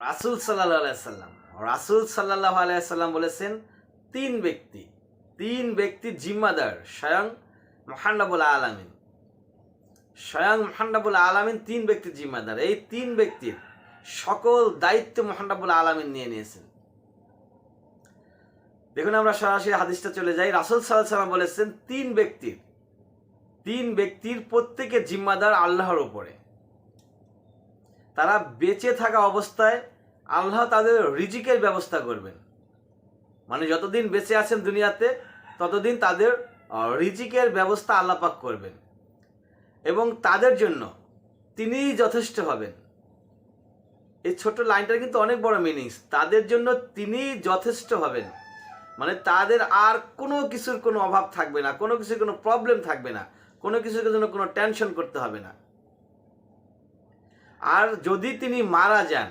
রাসুল সাল্লাহ রাসুল সাল্লাহ আলাইসাল্লাম বলেছেন, তিন ব্যক্তি, তিন ব্যক্তির জিম্মাদার, স্বয়ং মহান্নবুল আলামিন। স্বয়ং মহান্নবুল আলামিন তিন ব্যক্তির জিম্মাদার। এই তিন ব্যক্তির সকল দায়িত্ব মহান্নবুল আলামিন নিয়ে নিয়েছেন। দেখুন আমরা সরাসরি হাদিসটা চলে যাই। রাসুল সাল্লাহ সাল্লাম বলেছেন, তিন ব্যক্তির তিন ব্যক্তির প্রত্যেকের জিম্মাদার আল্লাহর উপরে। তারা বেঁচে থাকা অবস্থায় আল্লাহ তাদের রিজিকের ব্যবস্থা করবেন। মানে যতদিন বেঁচে আছেন দুনিয়াতে, ততদিন তাদের রিজিকের ব্যবস্থা আল্লাপাক করবেন। এবং তাদের জন্য তিনিই যথেষ্ট হবেন। এই ছোট লাইনটার কিন্তু অনেক বড় মিনিংস তাদের জন্য তিনিই যথেষ্ট হবেন। মানে তাদের আর কোনো কিছুর কোনো অভাব থাকবে না, কোনো কিছুর কোনো প্রবলেম থাকবে না, কোনো কিছুর জন্য কোনো টেনশন করতে হবে না। আর যদি তিনি মারা যান,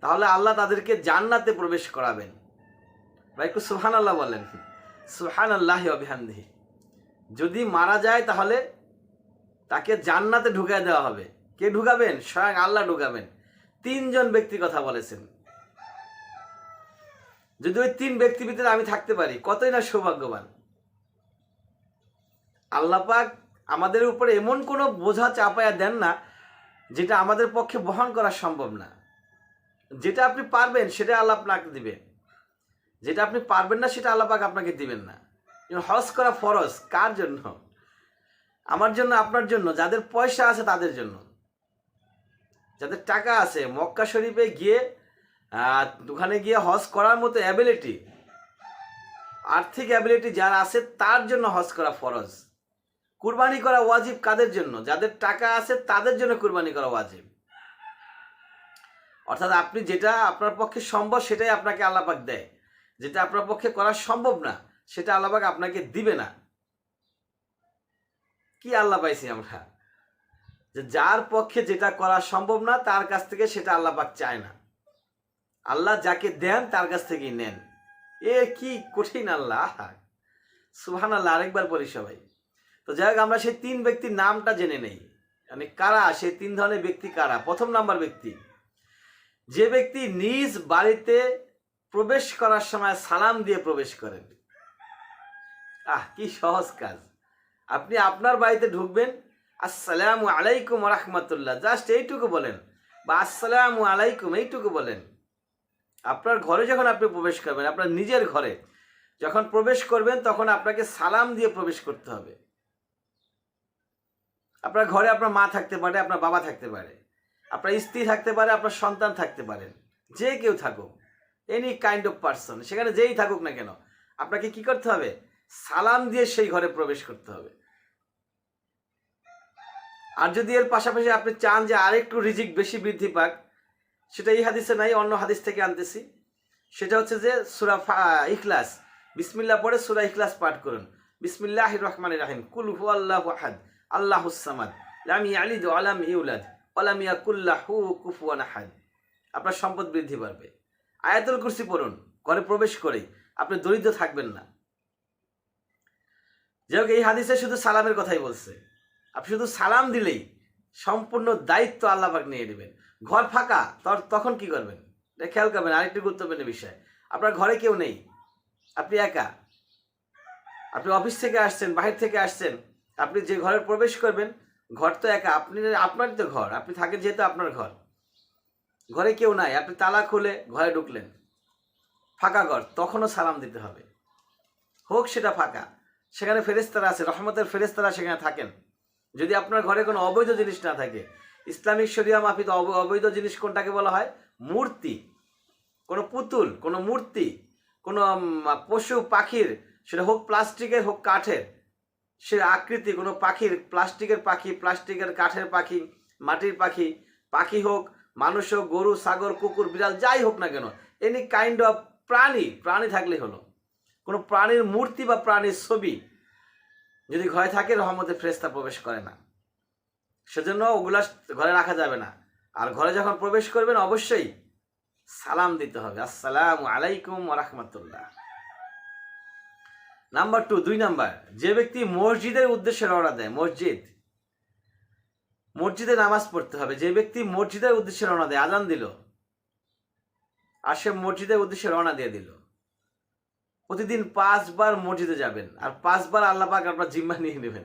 তাহলে আল্লাহ তাদেরকে জান্নাতে প্রবেশ করাবেন। ভাই, একটু সুহান আল্লাহ বলেন। সুহান আল্লাহ অভিহানদিহি যদি মারা যায়, তাহলে তাকে জান্নাতে ঢুকায় দেওয়া হবে। কে ঢুকাবেন? স্বয়ং আল্লাহ ঢুকাবেন। তিনজন ব্যক্তি কথা বলেছেন। যদি ওই তিন ব্যক্তির ভিতরে আমি থাকতে পারি, কতই না সৌভাগ্যবান। আল্লাপাক আমাদের উপরে এমন কোনো বোঝা চাপায়া দেন না যেটা আমাদের পক্ষে বহন করা সম্ভব না। যেটা আপনি পারবেন, সেটা আল্লাহ আপনাকে দিবেন যেটা আপনি পারবেন না, সেটা আল্লাহ পাক আপনাকে দিবেন না। হজ করা ফরজ কার জন্য? আমার জন্য, আপনার জন্য, যাদের পয়সা আছে তাদের জন্য। যাদের টাকা আছে, মক্কা শরীফে গিয়ে ওখানে গিয়ে হজ করার মতো অ্যাবিলিটি আর্থিক অ্যাবিলিটি যার আছে, তার জন্য হজ করা ফরজ। কুরবানি করা ওয়াজিব কাদের জন্য? যাদের টাকা আছে তাদের জন্য কুরবানি করা ওয়াজিব। অর্থাৎ আপনি যেটা আপনার পক্ষে সম্ভব সেটাই আপনাকে আল্লাপাক দেয়। যেটা আপনার পক্ষে করা সম্ভব না, সেটা আল্লাপাক আপনাকে দিবে না। কি আল্লাহ পাইছি আমরা? যে যার পক্ষে যেটা করা সম্ভব না, তার কাছ থেকে সেটা আল্লাপাক চায় না। আল্লাহ যাকে দেন, তার কাছ থেকেই নেন। এ কি কঠিন আল্লাহ। সুহান আল্লাহ আরেকবার বলি সবাই। তো যাই হোক, আমরা সেই তিন ব্যক্তির নামটা জেনে নেই। মানে কারা? সেই তিন ধরনের ব্যক্তি কারা? প্রথম নাম্বার ব্যক্তি। যে ব্যক্তি নিজ বাড়িতে প্রবেশ করার সময় সালাম দিয়ে প্রবেশ করেন। আহ, কি সহজ কাজ। আপনি আপনার বাড়িতে ঢুকবেন, আসসালামু আলাইকুম রহমতুল্লাহ। জাস্ট এইটুকু বলেন। বা, আসসালামু আলাইকুম, এইটুকু বলেন। আপনার ঘরে যখন আপনি প্রবেশ করবেন, আপনার নিজের ঘরে যখন প্রবেশ করবেন, তখন আপনাকে সালাম দিয়ে প্রবেশ করতে হবে। আপনার ঘরে আপনার মা থাকতে পারে, আপনার বাবা থাকতে পারে, আপনার স্ত্রী থাকতে পারে, আপনার সন্তান থাকতে পারেন যে কেউ থাকুক এনি কাইন্ড অফ পার্সন সেখানে যেই থাকুক না কেন, আপনাকে কি করতে হবে? সালাম দিয়ে সেই ঘরে প্রবেশ করতে হবে। আর যদি এর পাশাপাশি আপনি চান যে আরেকটু রিজিক বেশি বৃদ্ধি পাক, সেটা এই হাদিসে নাই, অন্য হাদিস থেকে আনতেছি। সেটা হচ্ছে যে সুরা ইখলাস। বিসমিল্লাহ পরে সুরা ইখলাস পাঠ করুন। বিসমিল্লাহ রহমান রাহিম। কুল হু আল্লাহ আলাম আপনার সম্পদ বৃদ্ধি পাবে। আয়াতুল কুরসি পড়ুন, ঘরে প্রবেশ করেই। আপনি দরিদ্র থাকবেন না। যাই হোক এই হাদিসে শুধু সালামের কথাই বলছে। আপনি শুধু সালাম দিলেই সম্পূর্ণ দায়িত্ব আল্লাপাক নিয়ে নেবেন। ঘর ফাঁকা তখন কি করবেন? এটা খেয়াল করবেন, আরেকটি গুরুত্বপূর্ণ বিষয়। আপনার ঘরে কেউ নেই। আপনি একা। আপনি অফিস থেকে আসছেন, বাহির থেকে আসছেন আপনি যে ঘরে প্রবেশ করবেন, ঘর তো একা, আপনি আপনারই তো ঘর, আপনি থাকেন যেহেতু আপনার ঘর। ঘরে কেউ নাই, আপনি তালা খুলে ঘরে ঢুকলেন। ফাঁকা ঘর, তখনও সালাম দিতে হবে। হোক সেটা ফাঁকা। সেখানে ফেরেস্তারা আছে, রহমতের ফেরেস্তারা সেখানে থাকেন। যদি আপনার ঘরে কোনো অবৈধ জিনিস না থাকে, ইসলামিক শরিয়া অব- অবৈধ জিনিস কোনটাকে বলা হয়? মূর্তি। কোনো পুতুল, কোনো মূর্তি, কোনো পশু, পাখির, সেটা হোক প্লাস্টিকের, হোক কাঠের সে আকৃতি, কোনো পাখির, প্লাস্টিকের পাখি, প্লাস্টিকের কাঠের পাখি, মাটির পাখি পাখি হোক, মানুষ হোক, গরু সাগর কুকুর, বিড়াল, যাই হোক না কেন এনি কাইন্ড অফ প্রাণী প্রাণী থাকলে হলো। কোনো প্রাণীর মূর্তি বা প্রাণীর ছবি যদি ঘরে থাকে, রহমতে ফ্রেস্তা প্রবেশ করে না। সেজন্য ওগুলা ঘরে রাখা যাবে না। আর ঘরে যখন প্রবেশ করবেন, অবশ্যই সালাম দিতে হবে। আসসালামু আলাইকুম রহমতুল্লাহ। নাম্বার টু দুই নাম্বার। যে ব্যক্তি মসজিদের উদ্দেশ্যে রওনা দেয়, মসজিদ। মসজিদে নামাজ পড়তে হবে। যে ব্যক্তি মসজিদের উদ্দেশ্যে রওনা দেয়, আজান দিল। আর সে মসজিদের উদ্দেশ্যে রওনা দিয়ে দিল। প্রতিদিন পাঁচবার মসজিদে যাবেন। আর পাঁচবার আল্লাহ পাক আপনার জিম্মা নিয়ে নেবেন।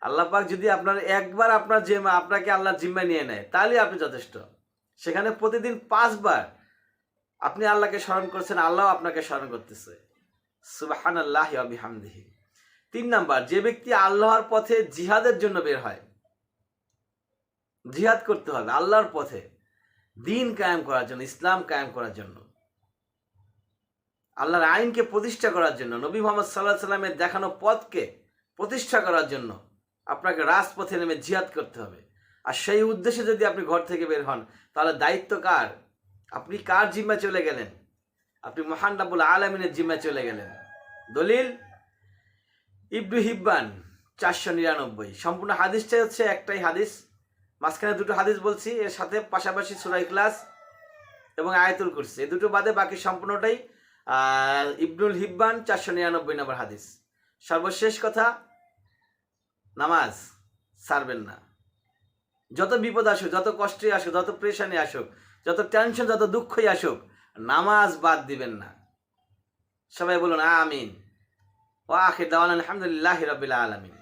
আল্লাহ পাক যদি আপনার একবার আপনার জিম্মা, আপনাকে আল্লাহ জিম্মা নিয়ে নেয় তাহলে আপনি যথেষ্ট। সেখানে প্রতিদিন পাঁচবার আপনি আল্লাহকে স্মরণ করছেন আল্লাহ আপনাকে স্মরণ করতেছে। সুবাহান আল্লাহ হামদিহি তিন নাম্বার, যে ব্যক্তি আল্লাহর পথে জিহাদের জন্য বের হয়, জিহাদ করতে হবে আল্লাহর পথে, দিন কায়েম করার জন্য, ইসলাম কায়েম করার জন্য, আল্লাহর আইনকে প্রতিষ্ঠা করার জন্য, নবী মোহাম্মদ সাল্লাহ সাল্লামের দেখানো পথকে প্রতিষ্ঠা করার জন্য আপনাকে রাজপথে নেমে জিহাদ করতে হবে। আর সেই উদ্দেশ্যে যদি আপনি ঘর থেকে বের হন, তাহলে দায়িত্ব কার? আপনি কার জিম্মা চলে গেলেন? আপনি মহান রাবুল আলমিনের জিম্মা চলে গেলেন। দলিল, ইবনু হিব্বান, চারশো নিরানব্বই। সম্পূর্ণ হাদিসটাই হচ্ছে একটাই হাদিস। মাঝখানে দুটো হাদিস বলছি, এর সাথে পাশাপাশি সুরাই ক্লাস এবং আয়াতুল কুরসি। এই দুটো বাদে বাকি সম্পূর্ণটাই ইবনুল হিব্বান, চারশো নিরানব্বই নম্বর হাদিস। সর্বশেষ কথা, নামাজ ছাড়বেন না। যত বিপদ আসুক, যত কষ্টে আসুক, যত প্রেশানে আসুক, যত টেনশন যত দুঃখই আসুক নামাজ বাদ দিবেন না। সবাই বলুন আমিন। ও আখির দাওয়ান আলহামদুলিল্লাহ রবিল্লা আলমিন।